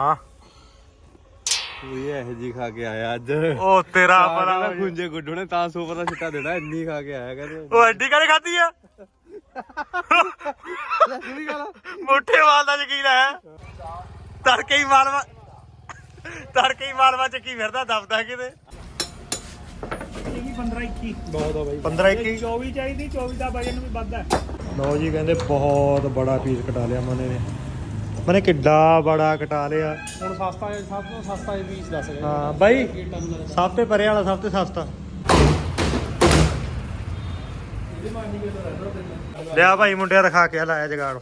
ਹਾਂ। ਪੂਰੀ ਇਹ ਜੀ ਖਾ ਕੇ ਆਇਆ ਅੱਜ। ਉਹ ਤੇਰਾ ਬੜਾ ਬੜਾ ਗੁੰਜੇ ਗੁੱਡੂ ਨੇ ਤਾਂ ਸੂਪਰ ਦਾ ਛਿੱਟਾ ਦੇਣਾ ਇੰਨੀ ਖਾ ਕੇ ਆਇਆ ਕਹਿੰਦੇ ਉਹ ਐਡੀ ਕਾਲੇ ਖਾਦੀ ਆ? ਸਹੀ ਗੱਲ ਮੋਠੇ ਮਾਲ ਦਾ ਯਕੀਨ ਹੈ? ਤੜਕੇ ਹੀ ਮਾਲਵਾ ਤੜਕੇ ਹੀ ਮਾਲਵਾ ਚ ਕੀ ਫਿਰਦਾ ਦਬਦਾ ਕਿਤੇ? ਇਹ 15 21 ਬਹੁਤ ਆ ਬਾਈ। 15 21 24 ਚਾਹੀਦੀ 24 ਦਾ ਵਜਨ ਵੀ ਵੱਧਦਾ। ਲਓ ਜੀ ਕਹਿੰਦੇ ਬਹੁਤ ਬੜਾ ਪੀਸ ਕਟਾ ਲਿਆ ਮਨੇ ਨੇ। ਮਨੇ ਕਿੱਡਾ ਬੜਾ ਕਟਾ ਲਿਆ। ਹੁਣ ਸਸਤਾ ਹੈ ਸਭ ਤੋਂ ਸਸਤਾ ਇਹ ਪੀਸ ਦੱਸ ਰਿਹਾ। ਹਾਂ ਬਾਈ ਸਭ ਤੋਂ ਪਰੇ ਵਾਲਾ ਸਭ ਤੋਂ ਸਸਤਾ। ਲਿਆ। ਭਾਈ ਮੁੰਡਿਆ ਦਿਖਾ ਕੇ ਲਾਇਆ ਜਗਾੜ।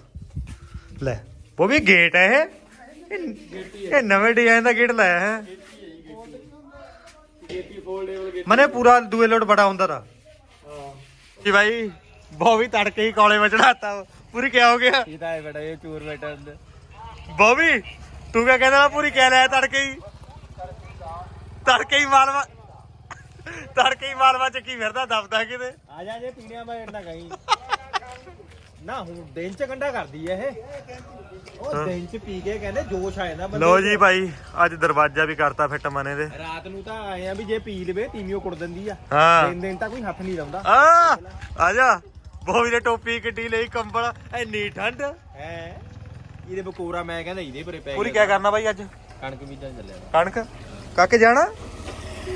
ਲੈ ਉਹ ਵੀ ਗੇਟ ਹੈ ਇਹ? ਇਹ- ਨਵੇਂ ਡਿਜ਼ਾਈਨ ਦਾ ਗੇਟ ਲਾਇਆ ਹੈ। ਮਨੇ ਪੂਰਾ ਦੂਏ ਲੋਟ ਬੜਾ ਹੁੰਦਾ ਤਾ। ਜੀ ਭਾਈ ਬਹੁ ਵੀ ਤੜਕੇ ਹੀ ਕੋਲੇ ਵਿੱਚ ਚੜਾਤਾ ਪੂਰੀ ਕਿਆ ਹੋ ਗਿਆ? ਇਹ ਤਾਂ ਹੈ ਬੇਟਾ ਇਹ ਚੂਰ ਬੇਟਾ ਅੰਦਰ ਬੋਬੀ ਤੂੰ ਕਿਆ ਕਹਿੰਦਾ ਮੈਂ ਪੂਰੀ ਕਹਿ ਲਿਆ ਤੜਕੇ ਹੀ? ਤੜਕੇ ਹੀ ਮਾਲਵਾ ਤੜਕੇ ਹੀ ਮਾਲਵਾ ਚ ਕੀ ਫਿਰਦਾ ਦਬਦਾ ਕਿਤੇ? ਆ ਜਾ ਜੇ ਪੀਣਿਆ ਮੈਂ ਇੰਨਾ ਕਹੀਂ ਨਾ ਹੁਣ ਦਿਨ ਚ ਗੰਡਾ ਕਰਦੀ ਐ ਇਹ। ਉਹ ਦਿਨ ਚ ਪੀ ਕੇ ਕਹਿੰਦੇ ਜੋਸ਼ ਆ ਜਾਂਦਾ ਲੋ ਜੀ ਭਾਈ ਅੱਜ ਦਰਵਾਜ਼ਾ ਵੀ ਕਰਤਾ ਫਿੱਟ ਮਨੇ ਦੇ। ਰਾਤ ਨੂੰ ਤਾਂ ਆਏ ਆ ਵੀ ਜੇ ਪੀ ਲਵੇ ਤੀਵੀਓ ਕੁੜ ਦਿੰਦੀ ਆ। ਹਾਂ। ਦਿਨ ਦਿਨ ਤਾਂ ਕੋਈ ਹੱਥ ਨਹੀਂ ਲਾਉਂਦਾ। ਆ ਆ ਜਾ। ਬੋਬੀ ਨੇ ਟੋਪੀ ਕਿੱਡੀ ਲਈ ਕੰਬਲ। ਐਨੀ ਠੰਡ। ਹੈ? ਇਹਦੇ ਬਕੋਰਾ ਮੈਂ ਕਹਿੰਦਾ ਇਹਦੇ ਪਰੇ ਪੈ ਪੂਰੀ। ਕਿਆ ਕਰਨਾ ਭਾਈ ਅੱਜ? ਕਣਕ ਬੀਜਣ ਚੱਲਿਆ ਕਣਕ? ਕਾਕੇ ਜਾਣਾ?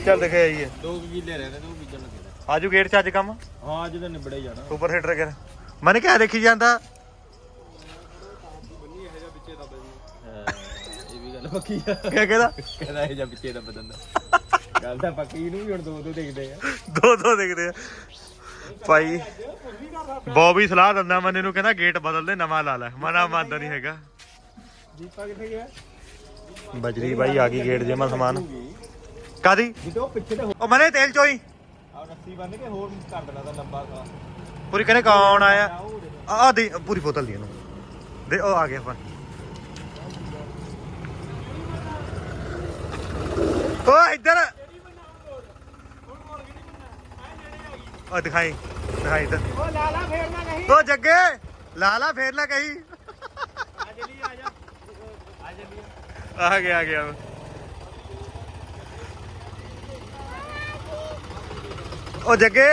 ਚੱਲ ਦਿਖੇ ਆਈਏ ਦੋ ਕਿੱਲੇ ਰਹਿੰਦੇ ਉਹ ਬੀਜਣ ਲੱਗੇ ਆਜੂ ਗੇਟ ਚ ਅੱਜ ਕੰਮ? ਹਾਂ ਅੱਜ ਤਾਂ ਨਿਬੜੇ ਜਾਣਾ। ਸੁਪਰ ਹੀਟਰ ਕਰ ਮਨੇ ਕਿਆ ਦੇਖੀ ਜਾਂਦਾ। ਇਹ ਵੀ ਗੱਲ ਪੱਕੀ ਆ। ਕਿਆ ਕਹਿੰਦਾ? ਕਹਿੰਦਾ ਇਹ ਜਾਂ ਪਿੱਛੇ ਦਾ ਬਦਨ ਗੱਲ ਤਾਂ ਪੱਕੀ ਨੂੰ ਵੀ ਹੁਣ ਦੋ ਦੋ ਦੇਖਦੇ ਆ। ਦੋ ਦੋ ਦੇਖਦੇ ਆ। ਭਾਈ ਬੋਬੀ ਸਲਾਹ ਦਿੰਦਾ ਮਨੇ ਨੂੰ ਕਹਿੰਦਾ ਗੇਟ ਬਦਲ ਦੇ ਨਵਾਂ ਲਾ ਲੈ। ਮਨਾ ਮੰਨਦਾ ਨਹੀਂ ਹੈਗਾ। ਦੀਪਾ ਕਿੱਥੇ ਗਿਆ? ਬਜਰੀ ਬਾਈ ਆ ਗਈ ਗੇਟ ਜਮਾ ਸਮਾਨ। ਕਾਦੀ? ਜਿੱਦੋਂ ਪਿੱਛੇ ਤੇ ਉਹ ਮਨੇ ਤੇਲ ਚੋਈ ਆ ਰੱਸੀ ਬੰਨ ਕੇ ਹੋਰ ਕਰ ਦੇਣਾ ਤਾਂ ਲੰਬਾ ਸਾ ਪੂਰੀ ਕਹਿੰਦੇ ਕੌਣ ਆਇਆ? ਆ ਦੇ ਪੂਰੀ ਬੋਤਲ ਦੀ ਇਹਨੂੰ। ਦੇ ਉਹ ਆ ਗਿਆ ਆਪਾਂ ਓ ਇੱਧਰ। ਉਹ ਦਿਖਾਈ ਦਿਖਾਈ ਇੱਧਰ। ਉਹ ਲਾਲਾ ਫੇਰਨਾ ਨਹੀਂ ਓ ਜੱਗੇ ਲਾਲਾ ਫੇਰ ਨਾ ਕਹੀ। ਆ ਜਲੀ ਆ ਜਾ ਆ ਜਲੀ ਆ ਗਿਆ ਆ ਗਿਆ। ਓ ਜੱਗੇ।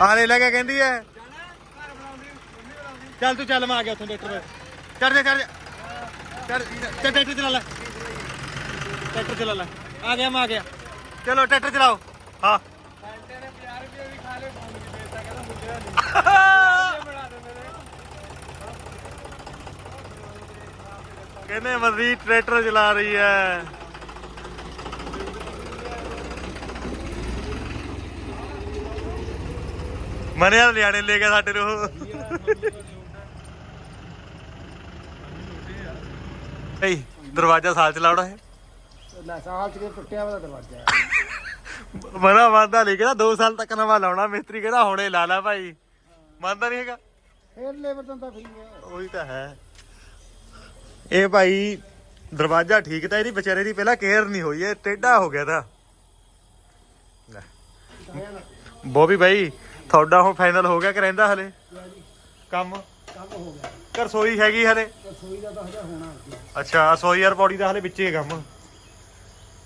ਆ ਲੈ ਲੈ ਕੇ ਕਹਿੰਦੀ ਐ। ਚੱਲ ਤੂੰ ਚੱਲ ਮੈਂ ਆ ਗਿਆ ਉੱਥੋਂ ਟਰੈਕਟਰ ਤੇ। ਚੜ ਜਾ ਚੜ ਜਾ। ਚੜ ਚੱਲ ਟਰੈਕਟਰ ਚਲਾ ਲੈ। ਟਰੈਕਟਰ ਚਲਾ ਲੈ। ਆ ਗਿਆ ਮੈਂ ਆ ਗਿਆ। ਚਲੋ ਟਰੈਕਟਰ ਚਲਾਓ। ਹਾਂ। ਕਹਿੰਦਾ ਨੇ ਮਰਦੀ ਟਰੈਕਟਰ ਚਲਾ ਰਹੀ ਹੈ। ਮਨੇ ਵਾਲੇ ਨਿਆਣੇ ਲੈ ਕੇ ਸਾਡੇ ਨੂੰ। ਏ ਦਰਵਾਜ਼ਾ ਸਾਲ ਚ ਲਾਉਣਾ ਹੈ। ਲੈ ਸਾਲ ਚ ਟੁੱਟਿਆ ਵਾ ਦਰਵਾਜ਼ਾ? ਮਨਾ ਮੰਨਦਾ ਨਹੀਂ ਕਹਿੰਦਾ 2 ਸਾਲ ਤੱਕ ਨਵਾਂ ਲਾਉਣਾ ਮਿਸਤਰੀ ਕਹਿੰਦਾ ਹੁਣੇ ਲਾ ਲਾ ਭਾਈ। ਮੰਨਦਾ ਨਹੀਂ ਹੈਗਾ। ਫੇਰ ਲੇਬਰ ਤਾਂ ਫਰੀ ਹੈ। ਉਹੀ ਤਾਂ ਹੈ। ਇਹ ਭਾਈ ਦਰਵਾਜ਼ਾ ਠੀਕ ਤਾਂ ਇਹਦੀ ਵਿਚਾਰੇ ਦੀ ਪਹਿਲਾਂ ਕੇਅਰ ਨਹੀਂ ਹੋਈ ਇਹ ਟੇਢਾ ਹੋ ਗਿਆ ਤਾਂ। ਬੋਬੀ ਭਾਈ ਤੁਹਾਡਾ ਹੁਣ ਫਾਈਨਲ ਹੋ ਗਿਆ ਕਿ ਰਹਿੰਦਾ ਹਲੇ? ਕੰਮ? ਕੰਮ ਹੋ ਗਿਆ। ਕਿ ਰਸੋਈ ਹੈਗੀ ਹਲੇ? ਰਸੋਈ ਦਾ ਤਾਂ ਹਜੇ ਹੋਣਾ। ਅੱਗੇ ਅੱਛਾ ਰਸੋਈ ਯਾਰ ਬੋਡੀ ਦਾ ਹਲੇ ਵਿੱਚੇ ਕੰਮ।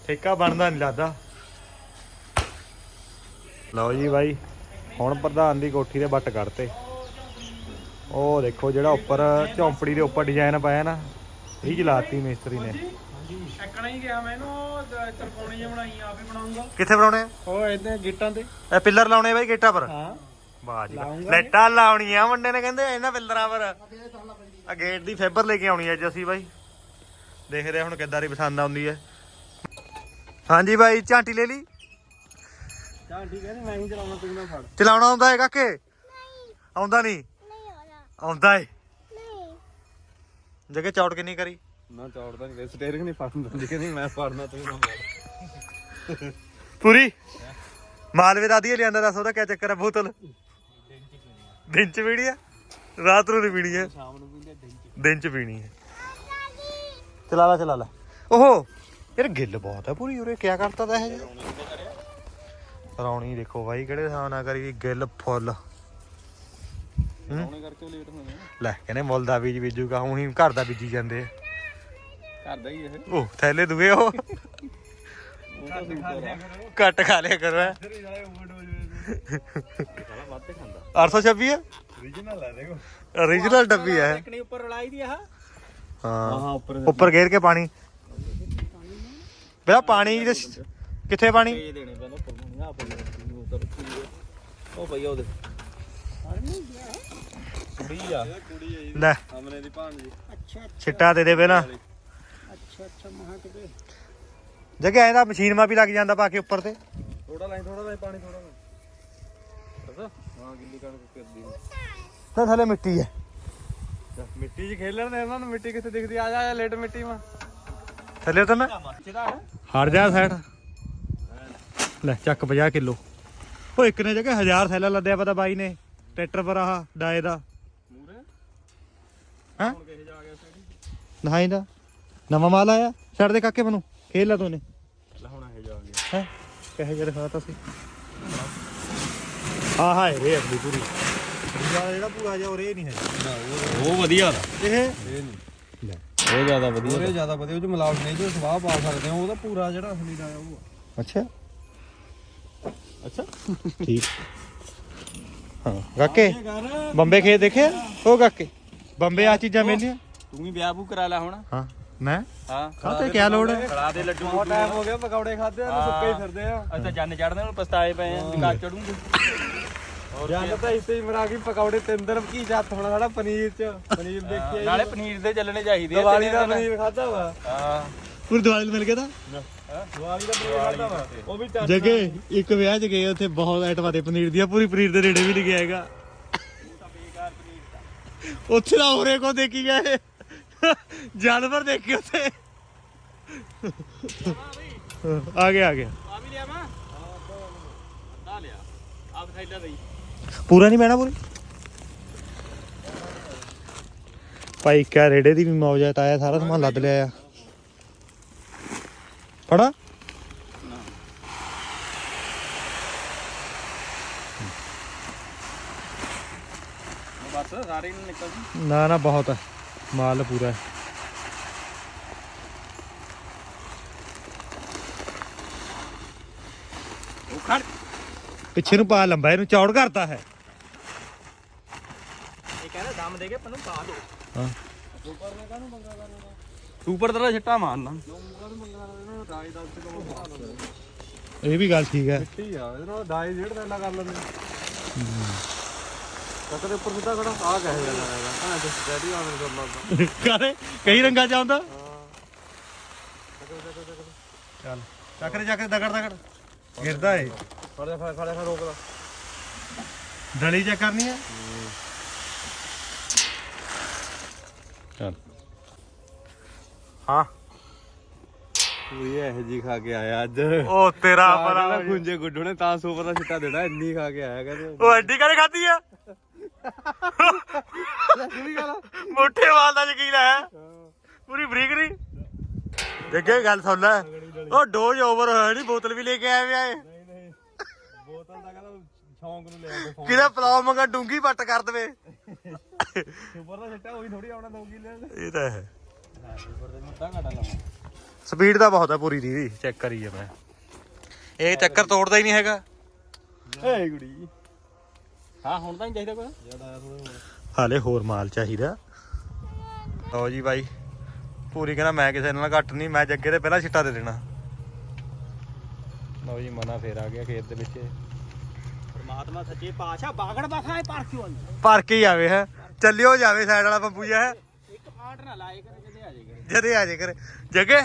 ਠੇਕਾ ਬਣਦਾ ਨਹੀਂ ਲੱਗਦਾ। ਲਓ ਜੀ ਭਾਈ ਹੁਣ ਪ੍ਰਧਾਨ ਦੀ ਕੋਠੀ ਦੇ ਬੱਟ ਕੱਢਤੇ। ਉਹ ਦੇਖੋ ਜਿਹੜਾ ਉੱਪਰ ਝੌਂਪੜੀ ਦੇ ਉੱਪਰ ਡਿਜ਼ਾਈਨ ਪਾਇਆ ਨਾ ਇਹ ਚਲਾਤੀ ਮਿਸਤਰੀ ਨੇ। ਐਕਣਾ ਹੀ ਗਿਆ ਮੈਂ ਇਹਨੂੰ ਤਰਪੋਣੀ ਜਿਹਾ ਬਣਾਈ ਆਪ ਹੀ ਬਣਾਉਂਗਾ। ਕਿੱਥੇ ਬਣਾਉਣੇ ਉਹ ਇਹਦੇ ਗਿੱਟਾਂ ਤੇ। ਇਹ ਪਿੱਲਰ ਲਾਉਣੇ ਬਾਈ ਗੇਟਾਂ ਪਰ? ਹਾਂ। ਵਾਹ ਜੀ ਲਾਈਟਾਂ ਲਾਉਣੀਆਂ ਮੁੰਡੇ ਨੇ ਕਹਿੰਦੇ ਇਹਨਾਂ ਪਿੱਲਰਾਂ ਪਰ। ਆ ਗੇਟ ਦੀ ਫੇਬਰ ਲੈ ਕੇ ਆਉਣੀ ਅੱਜ ਅਸੀਂ ਬਾਈ। ਦੇਖਦੇ ਹੁਣ ਕਿੱਦਾਂ ਦੀ ਪਸੰਦ ਆਉਂਦੀ ਹੈ ਹਾਂਜੀ ਬਾਈ ਝਾਂਟੀ ਲੈ ਲਈ। ਚੱਲ ਠੀਕ ਹੈ ਨੀ ਮੈਂ ਹੀ ਚਲਾਉਣਾ ਤੂੰ ਨਾ ਫੜ। ਚਲਾਉਣਾ ਆਉਂਦਾ ਹੈ ਕਾਕੇ ਆਉਂਦਾ ਨਹੀਂ? ਆਉਂਦਾ। ਹੈ ਜਗੇ ਚੌੜ ਕਿੰਨੀ ਕਰੀ? ਨਾ ਚੌੜਦਾ ਨਹੀਂ ਸਟੇਰਿੰਗ ਨਹੀਂ ਫੜਨ ਦਿੰਦੀ ਕਹਿੰਦੀ ਮੈਂ ਫੜਨਾ ਤੂੰ ਨਾ ਫੜ। ਪੂਰੀ? ਮਾਲਵੇ ਦਾ ਆਦੀ ਲਿਆਂਦਾ ਦੱਸ ਉਹਦਾ ਕੀ ਚੱਕਰ ਹੈ ਬੋਤਲ? ਦਿਨ ਚ ਪੀਣੀ ਆ। ਰਾਤ ਨੂੰ ਨਹੀਂ ਪੀਣੀ ਹੈ ਸ਼ਾਮ ਨੂੰ ਵੀ ਦਿਨ ਚ ਦਿਨ ਚ ਪੀਣੀ ਹੈ ਚਲਾ ਲੈ ਚਲਾ ਲੈ। ਓਹੋ ਯਾਰ ਗਿੱਲ ਬਹੁਤ ਹੈ ਪੂਰੀ ਉਰੇ ਕਿਆ ਕਰਤਾ ਤਾ ਇਹ? ਰੌਣੀ ਦੇਖੋ ਬਾਈ ਕਿਹੜੇ ਹਿਸਾਬ ਨਾਲ ਕਰੀ ਗਿੱਲ ਫੁੱਲ। ਉਹਨੇ ਕਰਕੇ ਲੇਟ ਹੋਣਾ ਲੈ ਕਹਿੰਦੇ ਮੁੱਲ ਦਾ ਬੀਜ ਬੀਜੂਗਾ ਹੁਣ ਹੀ ਘਰ ਦਾ ਬੀਜੀ ਜਾਂਦੇ ਆ। ਕਰਦਾ ਹੀ ਇਹ। ਉਹ ਥੈਲੇ ਦੂਏ ਉਹ? ਘੱਟ ਖਾ ਲਿਆ ਕਰੋ ਖਾਂਦਾ। 826 ਹੈ ਓਰੀਜਨਲ ਹੈ ਦੇਖੋ। Origignal ਡੱਬੀ ਹੈ ਇੱਕ ਨਹੀਂ ਉੱਪਰ ਰਲਾਈ ਦੀ ਆ ਹਾਂ। ਉੱਪਰ ਉੱਪਰ ਗੇਰ ਕੇ ਪਾਣੀ। ਪਹਿਲਾਂ ਪਾਣੀ ਦੇ ਕਿੱਥੇ ਪਾਣੀ? ਇਹ ਦੇਣੇ ਪੈਣਾ ਉੱਪਰ ਨੂੰ ਆ ਪਈ ਉਹ ਤਾਂ ਰੱਖੀ ਹੋਈ ਆ। ਉਹ ਪਈ ਆ ਉਹਦੇ। ਕੁੜੀ ਆ। ਲੈ। ਅਮਨੇ ਦੀ ਭਾਂਜੀ ਛਿੱਟਾ ਦੇ ਦੇ ਪਹਿਲਾਂ। ਅੱਛਾ ਅੱਛਾ ਮਹਾ ਕਿਤੇ। ਜਗ੍ਹਾ ਇਹਦਾ ਮਸ਼ੀਨ ਮਾ ਵੀ ਲੱਗ ਜਾਂਦਾ ਪਾ ਕੇ ਉੱਪਰ ਤੇ। ਥੋੜਾ ਲਾਈ ਥੋੜਾ ਲਾਈ ਪਾਣੀ ਥੋੜਾ ਲਾਈ। ਹਾਂ ਗਿੱਲੀ ਕਣਕ ਕਰਦੀ ਤਾਂ ਥੱਲੇ ਮਿੱਟੀ ਹੈ। ਮਿੱਟੀ 'ਚ ਖੇਲਣ ਦੇ ਇਹਨਾਂ ਨੂੰ ਮਿੱਟੀ ਕਿੱਥੇ ਦਿਖਦੀ ਆ? ਜਾ ਲੇਟ ਮਿੱਟੀ ਮਾ। ਥੱਲੇ ਤਾਂ ਮੈਂ ਚਦਾ ਹਟ ਜਾ ਸਾਈਡ। ਲੈ ਚੱਕ 50 ਕਿਲੋ। ਉਹ ਇੱਕ ਨੇ ਜਗ੍ਹਾ 1000 ਥੈਲਾ ਲੱਦਿਆ ਪਤਾ ਬਾਈ ਨੇ। ਟਰੈਕਟਰ ਪਰ ਆਹ ਡਾਏ ਦਾ। ਹਾਂ? ਜਾ ਨਹਾਈ ਦਾ। ਨਵਾਂ ਮਾਲ ਆਇਆ ਛੱਡ ਦੇ ਕਾਕੇ ਮੈਨੂੰ। ਖੇਲ ਲਾ ਤੂੰ ਨੇ ਲੈ ਹੁਣ ਇਹ ਜਾ ਗਿਆ। ਹੈ? ਕਹੇ ਜਰ ਖਾਤਾ ਸੀ। ਆਹ ਹਾਏ ਰੇ ਅਗਲੀ ਪੂਰੀ। ਜਿਹੜਾ ਪੂਰਾ ਜਿਹਾ ਉਹ ਰੇ ਨਹੀਂ ਹੈ ਉਹ ਵਧੀਆ ਦਾ। ਇਹ? ਇਹ ਨਹੀਂ। ਲੈ। ਉਹ ਜ਼ਿਆਦਾ ਵਧੀਆ ਉਹਰੇ ਜ਼ਿਆਦਾ ਵਧੀਆ ਉਹ ਚ ਮਿਲਾਵਟ ਨਹੀਂ ਜੋ ਸਵਾਹ ਪਾ ਸਕਦੇ ਹੋ ਉਹਦਾ ਪੂਰਾ ਜਿਹੜਾ ਅਸਲੀ ਦਾ ਆ ਉਹ ਆ। ਅੱਛਾ। ਅੱਛਾ। ਠੀਕ। ਹਾਂ ਕਾਕੇ ਬੰਬੇ ਖੇਤ ਦੇਖਿਆ? ਉਹ ਕਾਕੇ ਬੰਬੇ ਆ ਚੀਜ਼ਾਂ ਮਿਲਦੀਆਂ ਤੂੰ ਵੀ ਵਿਆਹ ਬੂ ਕਰਾ ਲੈ ਹੁਣ। ਹਾਂ ਮੈਂ? ਹਾਂ। ਕਾਤੇ ਕੀ ਲੋੜ ਹੈ? ਖੜਾ ਦੇ ਲੱਡੂ ਬਹੁਤ ਟਾਈਮ ਹੋ ਗਿਆ ਪਕੌੜੇ ਖਾਦੇ ਆ ਸੁੱਕੇ ਹੀ ਫਿਰਦੇ ਆ। ਅੱਛਾ ਜੰਨ ਚੜਦੇ ਨੂੰ ਪਛਤਾਏ ਪਏ ਆ ਕੱਚ ਚੜੂਗੇ ਜੰਨ ਤਾਂ ਇੱਥੇ ਹੀ ਮਰਾ ਗਈ ਪਕੌੜੇ ਤਿੰਨ ਦਿਨ ਕੀ ਜੱਤ ਹੋਣਾ ਸਾਡਾ ਪਨੀਰ ਚ। ਪਨੀਰ ਦੇਖੀ ਨਾਲੇ ਪਨੀਰ ਦੇ ਚੱਲਣੇ ਚਾਹੀਦੇ ਆ ਦੀਵਾਲੀ ਦਾ। ਪਨੀਰ ਖਾਦਾ ਵਾ। ਹਾਂ। ਪੂਰੀ ਦਿਵਾਲੀ ਮਿਲ ਗਿਆ ਤਾਂ? ਦੀਵਾਲੀ ਦਾ ਪਨੀਰ ਖਾਦਾ ਵਾ ਉਹ ਵੀ ਚੱਟ ਜਗੇ, ਇੱਕ ਵਿਆਹ 'ਚ ਗਏ ਉੱਥੇ ਬਹੁਤ ਆਈਟਮਾਂ ਤੇ, ਪਨੀਰ ਦੀਆਂ, ਪੂਰੀ ਪਨੀਰ ਦੇ ਰੇੜੇ ਵੀ ਨਹੀਂ ਹੈਗਾ। ਉੱਥੇ ਦਾ ਹੋਰੇ ਕੋ ਦੇਖੀ ਗਏ। ਜਾਨਵਰ ਦੇਖੇ ਉੱਥੇ। ਆ ਗਿਆ ਆ ਗਿਆ। ਆ ਵੀ ਲਿਆ ਮਾ ਆ ਲਿਆ ਆਪ ਥੈਲਾ ਬਈ ਪੂਰਾ ਨਹੀਂ ਬਹਿਣਾ ਪੂਰੀ? ਭਾਈ, ਕਿਆ ਰੇੜੇ ਦੀ ਵੀ ਮੌਜ ਹੈ, ਤਾਇਆ ਸਾਰਾ ਸਮਾਨ ਲੱਦ ਲਿਆ ਆ। ਫੜਾ ਬਸ ਸਾਰੇ ਨੂੰ ਨਿਕਲ ਜੀ। ਨਾ ਨਾ ਬਹੁਤ ਹੈ। ਮਾਲ ਪੂਰਾ ਹੈ। ਉਹ ਖੜ। ਪਿੱਛੇ ਨੂੰ ਪਾ ਲੰਬਾ ਇਹਨੂੰ ਚੌੜ ਕਰਤਾ ਹੈ। ਇਹ ਕਹਿੰਦਾ ਦਮ ਦੇ ਕੇ ਪਨੂੰ ਪਾ ਦੋ। ਹਾਂ। ਉੱਪਰ ਤੇਰਾ ਛੱਟਾ ਮਾਰਨਾ। ਇਹ ਵੀ ਗੱਲ ਠੀਕ ਹੈ। ਮਿੱਟੀ ਆ ਇਹਦੇ ਨਾਲ ਡਾਈ ਡੇਢ ਦਾ ਕਰ ਲੈਂਦੇ ਕਦੇ ਉੱਪਰ ਸਿੱਧਾ ਖੜਾ ਆ ਕਹੇ ਜਾਣਾ ਹੈਗਾ ਹਾਂ ਤੇ ਡੈਡੀ ਆ ਮੇਰੇ ਕੋਲ ਕਾਰੇ ਕਈ ਰੰਗਾਂ ਚ ਆਉਂਦਾ? ਚੱਲ ਚੱਕਰੇ ਚੱਕਰੇ ਦਗੜ ਦਗੜ। ਗਿਰਦਾ ਏ। ਫੜ ਜਾ ਫੜ ਫੜ ਫੜ ਰੋਕ ਲਾ। ਡਲੀ ਚੈੱਕ ਕਰਨੀ ਹੈ। ਚੱਲ। ਹਾਂ। ਪੂਰੀ ਇਹ ਜੀ ਖਾ ਕੇ ਆਇਆ ਅੱਜ। ਉਹ ਤੇਰਾ ਕਹਿੰਦਾ ਖੁੰਝੇ ਗੁੱਡੂ ਨੇ ਤਾਂ ਸੁਪਰ ਦਾ ਛਿੱਟਾ ਦੇਣਾ ਇੰਨੀ ਖਾ ਕੇ ਆਇਆ ਕਹਿੰਦੇ। ਉਹ ਐਡੀ ਕਰੇ ਖਾਦੀ ਆ? ਗੱਲ ਮੋਟੇ ਵਾਲ ਦਾ ਯਕੀਨ ਹੈ। ਪੂਰੀ ਬਰੀਕ ਨਹੀਂ? ਜੱਗੇ ਗੱਲ ਸੁਣ ਲੈ। ਉਹ ਡੋਜ਼ ਓਵਰ ਹੋਇਆ ਨਹੀਂ ਬੋਤਲ ਵੀ ਲੈ ਕੇ ਆਏ ਵੇ ਆਏ। ਨਹੀਂ ਨਹੀਂ। ਬੋਤਲ ਦਾ ਕਹਿੰਦਾ ਸ਼ੌਂਕ ਨੂੰ ਲੈ ਆਉਂਦੇ ਕਿਹਦਾ ਪਲਾਉ ਮੰਗਾ ਡੂੰਗੀ ਵੱਟ ਕਰ ਦਵੇ। ਸੁਪਰ ਦਾ ਛਿੱਟਾ ਉਹੀ ਥੋੜੀ ਆਉਣਾ ਦੋ ਕਿਲੇ ਦੇ। ਇਹ ਤਾਂ ਹੈ। ਦੇ ਸਪੀਡ ਤਾਂ ਬਹੁਤ ਹੈ ਪੂਰੀ ਦੀ ਚੈੱਕ ਕਰੀ ਮੈਂ। ਇਹ ਚੱਕਰ ਤੋੜਦਾ ਹੀ ਨਹੀਂ ਹੈਗਾ। ਏ ਗੁੜੀ। ਹਾਂ ਹੁਣ ਤਾਂ ਨਹੀਂ ਚਾਹੀਦਾ ਕੋਈ। ਹਾਲੇ ਹੋਰ ਮਾਲ ਚਾਹੀਦਾ। ਲਓ ਜੀ ਬਾਈ ਪੂਰੀ ਕਹਿੰਦਾ ਮੈਂ ਕਿਸੇ ਨਾਲ ਘੱਟ ਨਹੀਂ ਮੈਂ ਜੱਗੇ ਤੇ ਪਹਿਲਾਂ ਛਿੱਟਾ ਦੇ ਦੇਣਾ। ਲਓ ਜੀ ਮਨਾ ਫੇਰ ਆ ਗਿਆ ਖੇਤ ਦੇ ਵਿੱਚ। ਪਰਮਾਤਮਾ ਸੱਚੇ ਪਾਤਸ਼ਾਹ ਬਾਗੜ ਬਖਾਏ ਪਰ ਕਿਉਂ ਭਰ ਕੇ ਹੀ ਆਵੇ ਹੈ। ਚੱਲਿਓ ਜਾਵੇ ਸਾਈਡ ਵਾਲਾ ਬੱਬੂ ਜਿਹਾ ਹੈ। ਇੱਕ ਫਾਟ ਨਾ ਲਾਏ ਕਰ। ਜਦੇ ਆ ਜੇ ਕਰ ਜਗੇ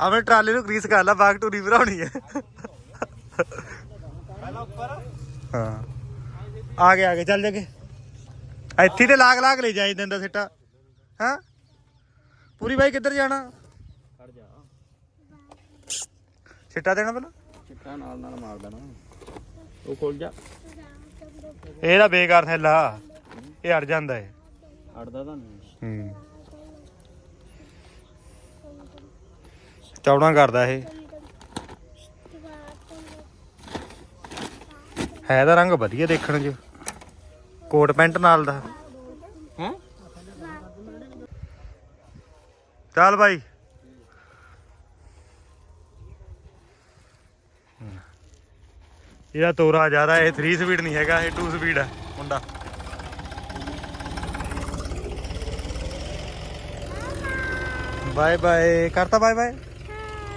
ਆਪਣੇ ਟਰਾਲੇ ਨੂੰ ਗਰੀਸ ਕਰ ਲਾ ਬਾਗ ਟੂਰੀ ਭਰਾਉਣੀ ਹੈ। ਪਹਿਲਾਂ ਉੱਪਰ ਹਾਂ। ਆ ਗਿਆ ਆ ਗਿਆ ਚੱਲ ਜਗੇ। ਇੱਥੇ ਤੇ ਲਾਗ ਲਾਗ ਲੈ ਜਾਈ ਦਿੰਦਾ ਸਿੱਟਾ। ਹਾਂ? ਪੂਰੀ ਬਾਈ ਕਿੱਧਰ ਜਾਣਾ? ਖੜ ਜਾ। ਸਿੱਟਾ ਦੇਣਾ ਪਹਿਲਾਂ? ਚਿੱਟਾ ਨਾਲ ਨਾਲ ਮਾਰ ਦੇਣਾ ਉਹ ਖੋਲ ਜਾ। ਇਹਦਾ ਬੇਕਾਰ ਥੈਲਾ। ਇਹ ਅੜ ਜਾਂਦਾ ਹੈ ਅੜਦਾ ਤਾਂ ਨਹੀਂ। ਹੂੰ। ਚੌੜਾ ਕਰਦਾ ਇਹ। ਹੈ ਦਾ ਰੰਗ ਵਧੀਆ ਦੇਖਣ 'ਚ। ਕੋਟ ਪੈਂਟ ਨਾਲ ਦਾ। ਚੱਲ ਬਾਈ। ਇਹਦਾ ਤੋਰਾ ਜ਼ਿਆਦਾ, ਇਹ 3 ਸਪੀਡ ਨਹੀਂ ਹੈਗਾ, ਇਹ 2 ਸਪੀਡ ਹੈ ਮੁੰਡਾ। Bye bye. ਕਰਤਾ ਬਾਏ ਬਾਏ।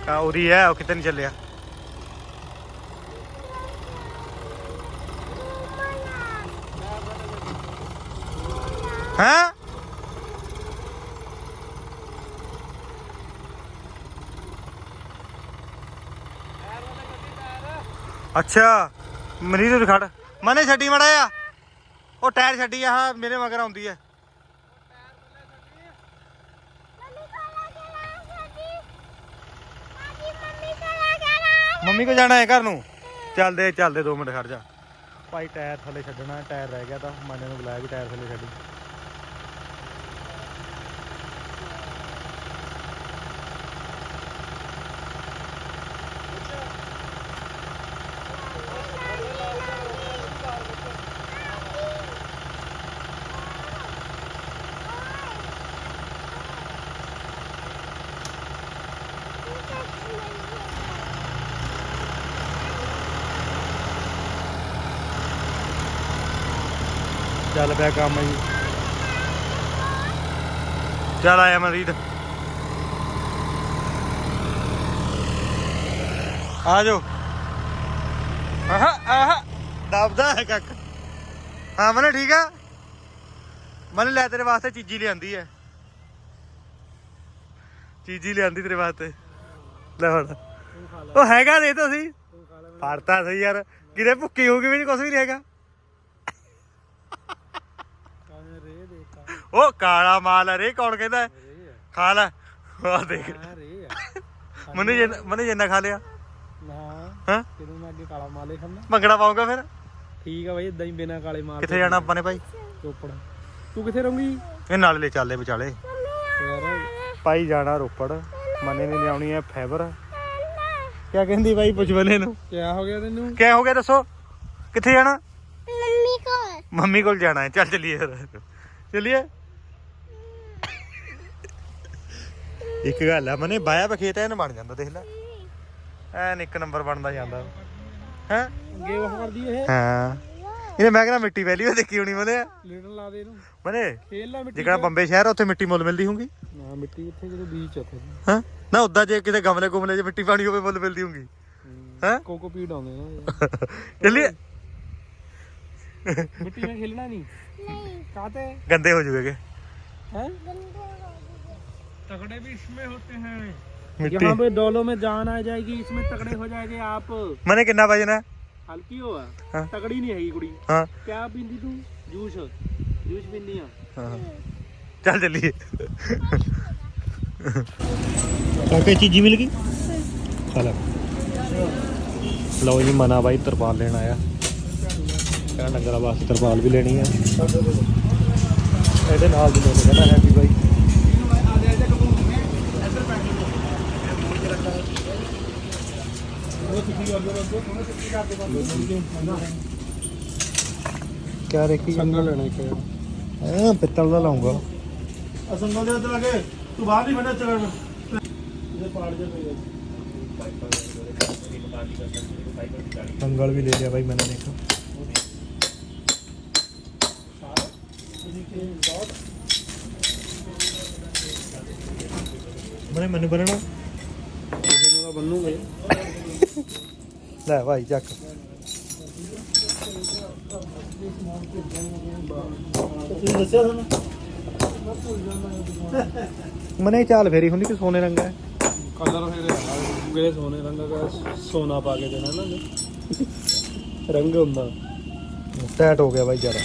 ਕਾ ਉਰੀ ਹੈ, ਉਹ ਕਿਤੇ ਨਹੀਂ ਚੱਲਿਆ। ਹਾਂ? ਅੱਛਾ ਮਰੀਜ਼ ਨੂੰ ਖੜ ਮਨੇ ਛੱਡੀ ਮੜਾ ਆ ਉਹ ਟਾਇਰ ਛੱਡੀ ਆ, ਆਹ ਮੇਰੇ ਮਗਰ ਆਉਂਦੀ ਹੈ ਮੰਮੀ ਕੋ ਜਾਣਾ ਹੈ ਘਰ ਨੂੰ? ਚੱਲਦੇ ਚੱਲਦੇ 2 ਮਿੰਟ ਖੜ ਜਾ। ਭਾਈ ਟਾਇਰ ਥੱਲੇ ਛੱਡਣਾ, ਟਾਇਰ ਰਹਿ ਗਿਆ ਤਾਂ ਮਾਨੇ ਨੂੰ ਬੁਲਾਇਆ ਵੀ ਟਾਇਰ ਥੱਲੇ ਛੱਡੀ। ਚੱਲ ਪਿਆ ਕੰਮ ਜੀ। ਚੱਲ ਆਇਆ ਮਰੀਦ ਆ ਜਾਓ। ਆਹਾ ਆਹਾ। ਦਬਦਾ ਹੈ ਕੱਕ ਹਾਂ, ਮਨੇ ਠੀਕ ਆ? ਮਨੇ ਲੈ ਤੇਰੇ ਵਾਸਤੇ ਚੀਜ਼ੀ ਲਿਆਂਦੀ ਹੈ। ਚੀਜ਼ੀ ਲਿਆਂਦੀ ਤੇਰੇ ਵਾਸਤੇ। ਲੈ ਹੁਣ ਉਹ ਹੈਗਾ ਦੇ ਤੁਸੀਂ ਫੜਤਾ ਸਹੀ ਯਾਰ। ਕਿਤੇ ਭੁੱਕੀ ਹੋਊਗੀ ਵੀ ਨਹੀਂ ਕੁਝ ਵੀ ਨਹੀਂ ਹੈਗਾ ਕਾਹਨੇ ਰੇ ਦੇਖਾ ਉਹ ਕਾਲਾ ਮਾਲ ਰੇ ਕੌਣ ਕਹਿੰਦਾ? ਖਾ ਲੈ। ਆ ਦੇਖ। ਅਰੇ ਮੈਨੂੰ ਜਿੰਨ- ਮੈਨੂੰ ਜਿੰਨਾ ਖਾ ਲਿਆ। ਹਾਂ? ਕਿਦੋਂ ਮੈਂ ਅੱਗੇ ਕਾਲਾ ਠੀਕ ਆ ਬਾਈ ਇਦਾਂ ਹੀ ਬਿਨਾ ਕਾਲੇ ਮਾਲ ਕਿੱਥੇ ਜਾਣਾ ਆਪਾਂ ਨੇ ਭਾਈ? ਰੋਪੜ। ਤੂੰ ਕਿੱਥੇ ਰਹੂੰਗੀ? ਇਹ ਨਾਲ ਲੈ ਚੱਲੇ ਵਿਚਾਲੇ। ਭਾਈ ਜਾਣਾ ਰੋਪੜ। ਮੰਨੇ ਨੇ ਲਿਆਉਣੀ ਹੈ ਫਾਈਬਰ। ਕਿਆ ਕਹਿੰਦੀ ਭਾਈ ਪੁੱਛਵਲੇ ਨੂੰ? ਕਿਆ ਹੋ ਗਿਆ ਤੈਨੂੰ? ਕਿਆ ਹੋ ਗਿਆ ਦੱਸੋ? ਕਿੱਥੇ ਜਾਣਾ? ਮੰਮੀ ਕੋਲ। ਮੰਮੀ ਕੋਲ ਜਾਣਾ ਹੈ। ਚੱਲ ਚੱਲੀਏ ਫਿਰ। ਚੱਲੀਏ? ਇੱਕ ਗੱਲ ਆ ਮਨੇ ਬਾਇਆ ਬਖੇਤ ਐਨ ਬਣ ਜਾਂਦਾ ਦੇਖ ਲੈ। ਐਨ ਇੱਕ ਨੰਬਰ ਬਣਦਾ ਜਾਂਦਾ। ਹੈ? ਅੱਗੇ ਉਹ ਕਰਦੀ ਇਹ। ਹਾਂ। ਇਹਨੇ ਮੈਂ ਕਹਿੰਦਾ ਮਿੱਟੀ ਵੈਲੀ ਉਹ ਦੇਖੀ ਹੋਣੀ ਮਨੇ। ਲੀਡਰ ਲਾ ਦੇ ਇਹਨੂੰ। ਮਨੇ ਖੇਲ ਲੈ ਮਿੱਟੀ ਜਿਹੜਾ ਬੰਬੇ ਸ਼ਹਿਰ ਆ, ਉੱਥੇ ਮਿੱਟੀ ਮੁੱਲ ਮਿਲਦੀ ਹੋਊਗੀ। ਨਾ ਮਿੱਟੀ ਇੱਥੇ ਜਦੋਂ ਬੀਚ ਉੱਥੇ। ਹਾਂ? ਨਾ ਉਦਾਂ ਜੇ ਕਿਤੇ ਗਮਲੇ ਗੁਮਲੇ 'ਚ ਮਿੱਟੀ ਪਾਣੀ ਹੋਵੇ ਮੁੱਲ ਮਿਲਦੀ ਹੋਊਗੀ। ਹੈਂ। ਕੋਕੋ ਪੀੜ ਆਉਂਦੇ ਨਾ ਚੱਲੀਏ। ਮਿੱਟੀ ਨਾਲ ਖੇਲਣਾ ਨਹੀਂ? ਕਾਤੇ ਗੰਦੇ ਹੋ ਜੂਗੇ हैं तगड़े भी इसमें होते हैं ਮਿੱਟੀ यहाँ पे डोलो में जान आ जाएगी इसमें तगड़े हो जाएंगे आप ਮਨੇ ਕਿੰਨਾ ਵਜਣਾ हल्की हो हाँ। तगड़ी नहीं है कुड़ी ਹਾਂ क्या पींदी तू जूस जूस पींदी है ਹਾਂ ਚੱਲ ਚੱਲੀਏ ਕਾਕੇ ਚੀਜ਼ੀ ਮਿਲ ਗਈ ਖਾ ਲੈ ਲਓ ਜੀ ਮਨਾ ਬਾਈ ਤਰਪਾਲ ਲੈਣ ਆਇਆ ਕਹਿੰਦਾ ਡੰਗਰਾਂ ਵਾਸਤੇ ਤਰਪਾਲ ਵੀ ਲੈਣੀ ਆ ਇਹਦੇ ਨਾਲ ਦੀ ਲੋਕ ਕਹਿੰਦਾ ਹੈਪੀ ਬਾਈ ਕਿਆ ਰੇਕੀ ਸੰਗਲ ਲੈਣਾ ਇੱਕ ਹਾਂ ਪਿੱਤਲ ਦਾ ਲਾਉਂਗਾ। ਅਸੰਗਲ ਦੇ ਉਧਰ ਅਗੇ ਤੂੰ ਬਾਹਰ ਨਹੀਂ ਬਣਾ ਚੜਨ ਇਹ ਪਾੜ ਜਾ ਪਈ ਸੰਗਲ ਵੀ ਲੈ ਲਿਆ ਭਾਈ ਮੈਨੇ ਦੇਖੋ। ਮਨੇ ਮੈਨੂੰ ਬਰਣਾ ਲੈ ਭਾਈ ਚੱਕ। ਮਨੇ ਚਾਲ ਫੇਰੀ ਹੁੰਦੀ ਕਿ ਸੋਨੇ ਰੰਗਾ ਹੈ? ਕਲਰ ਫਿਰ ਗਰੇ ਸੋਨੇ ਰੰਗ ਦਾ ਸੋਨਾ ਪਾ ਕੇ ਦੇਣਾ ਨਾ। ਰੰਗ ਹੁੰਦਾ। ਟੈਟ ਹੋ ਗਿਆ ਬਾਈ ਜਰਾ।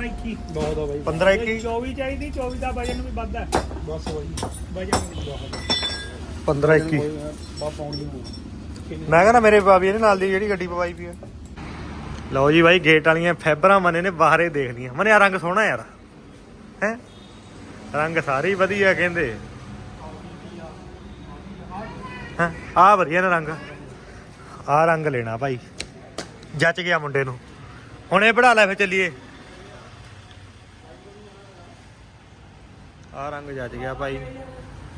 15 21 ਬਹੁਤ ਆ ਬਾਈ। 15 21 24 ਚਾਹੀਦੀ 24 ਦਾ ਵਜਨ ਵੀ ਵੱਧਦਾ ਬਸ ਬਾਈ। ਵਜਨ ਵੀ ਬਹੁਤ 15 21 ਬਾ ਪਾਉਣੀ ਨੂੰ ਮੈਂ ਕਹਿੰਦਾ ਮੇਰੇ ਬਾਬੀ ਇਹਨੇ ਨਾਲ ਦੀ ਜਿਹੜੀ ਗੱਡੀ ਪਵਾਈ ਪਈ ਆ। ਲਓ ਜੀ ਬਾਈ ਗੇਟ ਵਾਲੀਆਂ ਫੈਬਰਾਂ ਮਨੇ ਨੇ ਬਾਹਰੇ ਦੇਖ ਲੀਆਂ ਮਨੇ ਆ ਰੰਗ ਸੋਹਣਾ ਯਾਰ। ਹੈ? ਰੰਗ ਸਾਰੇ ਹੀ ਵਧੀਆ ਕਹਿੰਦੇ। ਹਾਂ? ਆ ਵਧੀਆ ਨਾ ਰੰਗ। ਆ ਰੰਗ ਲੈਣਾ ਭਾਈ। ਜੱਚ ਗਿਆ ਮੁੰਡੇ ਨੂੰ। ਹੁਣ ਇਹ ਪੜਾ ਲੈ ਫੇ ਚੱਲੀਏ। ਆ ਰੰਗ ਜੱਚ ਗਿਆ ਭਾਈ।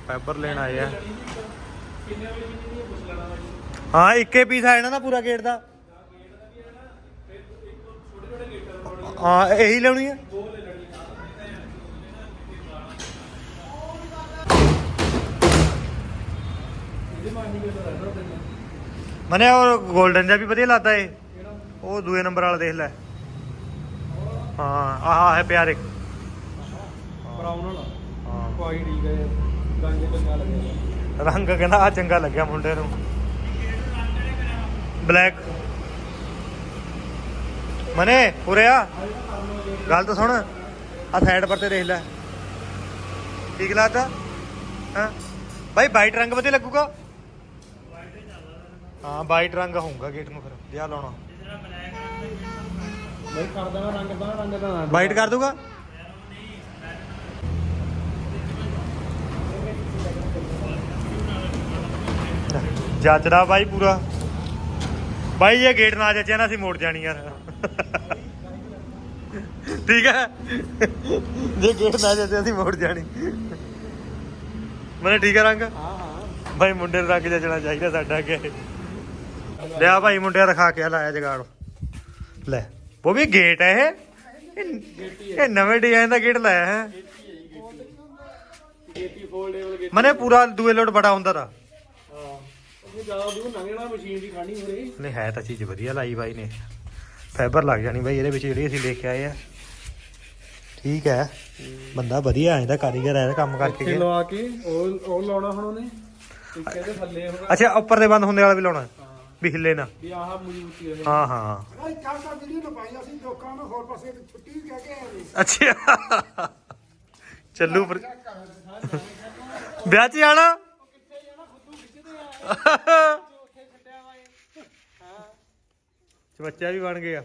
ਫੈਬਰ ਲੈਣ ਆਏ ਆ। ਹਾਂ, ਇੱਕੇ ਪੀਸ ਆ ਜਾਣਾ ਨਾ ਪੂਰਾ ਗੇਟ ਦਾ। ਹਾਂ, ਇਹੀ ਲੈਣੀ ਆ। ਮਨੇ, ਉਹ 골ਡਨ ਜਿਹਾ ਵੀ ਵਧੀਆ ਲੱਗਦਾ ਏ। ਉਹ ਦੂਏ ਨੰਬਰ ਵਾਲਾ ਦੇਖ ਲੈ। ਹਾਂ, ਆਹ ਹੈ ਪਿਆਰੇ ਬਰਾਊਨ ਵਾਲਾ। ਠੀਕ ਹੈ ਰੰਗ ਚੰਗਾ ਲੱਗਿਆ ਰੰਗ ਕਹਿੰਦਾ ਆ ਚੰਗਾ ਲੱਗਿਆ ਮੁੰਡੇ ਨੂੰ। ਬਲੈਕ ਮਨੇ ਉਰੇ ਆ। ਗੱਲ ਤਾਂ ਸੁਣ। ਆ ਸਾਈਡ ਪਰ ਤੇ ਦੇਖ ਲੈ। ਠੀਕ ਲੱਗਦਾ ਹਾਂ? ਭਾਈ ਵਾਈਟ ਰੰਗ ਵਧੀਆ ਲੱਗੂਗਾ। ਹਾਂ ਵਾਈਟ ਰੰਗ ਹੋਊਗਾ ਗੇਟ ਨੂੰ ਫਿਰ। ਜਿਆ ਲਾਉਣਾ। ਮੈਂ ਕਰ ਦੇਣਾ ਰੰਗ ਦਾ ਰੰਗ ਦਾ। ਵਾਈਟ ਕਰ ਦੂਗਾ ਜੱਜਦਾ ਬਾਈ ਪੂਰਾ। ਬਾਈ ਇਹ ਗੇਟ ਨਾ ਜੱਜਿਆ ਨਾ ਅਸੀਂ ਮੋੜ ਜਾਣੀ ਯਾਰ। ਠੀਕ ਹੈ? ਜੇ ਗੇਟ ਨਾ ਜੱਜਿਆ ਅਸੀਂ ਮੋੜ ਜਾਣੀ। ਮਨੇ ਠੀਕ ਹੈ ਰੰਗ? ਹਾਂ ਹਾਂ ਭਾਈ ਮੁੰਡੇ ਨੂੰ ਰੰਗ ਜੱਜਣਾ ਚਾਹੀਦਾ ਸਾਡਾ ਅੱਗੇ। ਲਿਆ ਭਾਈ ਮੁੰਡਿਆ ਦਿਖਾ ਕੇ ਲਾਇਆ ਜਗਾੜ। ਲੈ ਉਹ ਵੀ ਗੇਟ ਹੈ ਇਹ। ਇਹ- ਨਵੇਂ ਡਿਜ਼ਾਈਨ ਦਾ ਗੇਟ ਲਾਇਆ ਹੈ। ਮਨੇ ਪੂਰਾ ਦੂਏ ਲੋਟ ਬੜਾ ਹੁੰਦਾ ਹਾਂ ਉਹ ਜ਼ਿਆਦਾ ਦੂਰ ਲੰਘਣਾ ਮਸ਼ੀਨ ਦੀ ਖਾਣੀ ਹੋ ਰਹੀ ਨਹੀਂ ਹੈ ਤਾਂ ਚੀਜ਼ ਵਧੀਆ ਲਾਈ ਬਾਈ ਨੇ। ਫਾਈਬਰ ਲੱਗ ਜਾਣੀ ਬਾਈ ਇਹਦੇ ਵਿੱਚ ਜਿਹੜੀ ਅਸੀਂ ਲੈ ਕੇ ਆਏ ਆ। ਠੀਕ ਹੈ। ਬੰਦਾ ਵਧੀਆ ਐਂ ਦਾ ਕਾਰੀਗਰ ਐ ਕੰਮ ਕਰਕੇ ਇੱਥੇ ਲਵਾ ਕੇ ਉਹ ਉਹ ਲਾਉਣਾ ਹੁਣ ਉਹਨੇ। ਇੱਕ ਇਹਦੇ ਥੱਲੇ ਹੋਣਾ ਅੱਛਾ ਉੱਪਰ ਦੇ ਬੰਦ ਹੁੰਦੇ ਵਾਲਾ ਵੀ ਲਾਉਣਾ। ਵੀ ਹਿੱਲੇ ਨਾ। ਵੀ ਆਹ ਮਜ਼ਬੂਤੀ ਹੈ ਹਾਂ ਹਾਂ। ਭਾਈ ਕੱਲ ਤਾਂ ਵੀਡੀਓ ਨੂੰ ਪਾਈ ਅਸੀਂ ਲੋਕਾਂ ਨੂੰ ਹੋਰ ਪਾਸੇ ਛੁੱਟੀ ਕਹਿ ਕੇ ਆਏ ਨੇ ਅੱਛਾ। ਚੱਲੂ ਪਰ ਵਿਆਹ ਚ ਜਾਣਾ? ਚਵੱਚਾ ਵੀ ਬਣ ਗਿਆ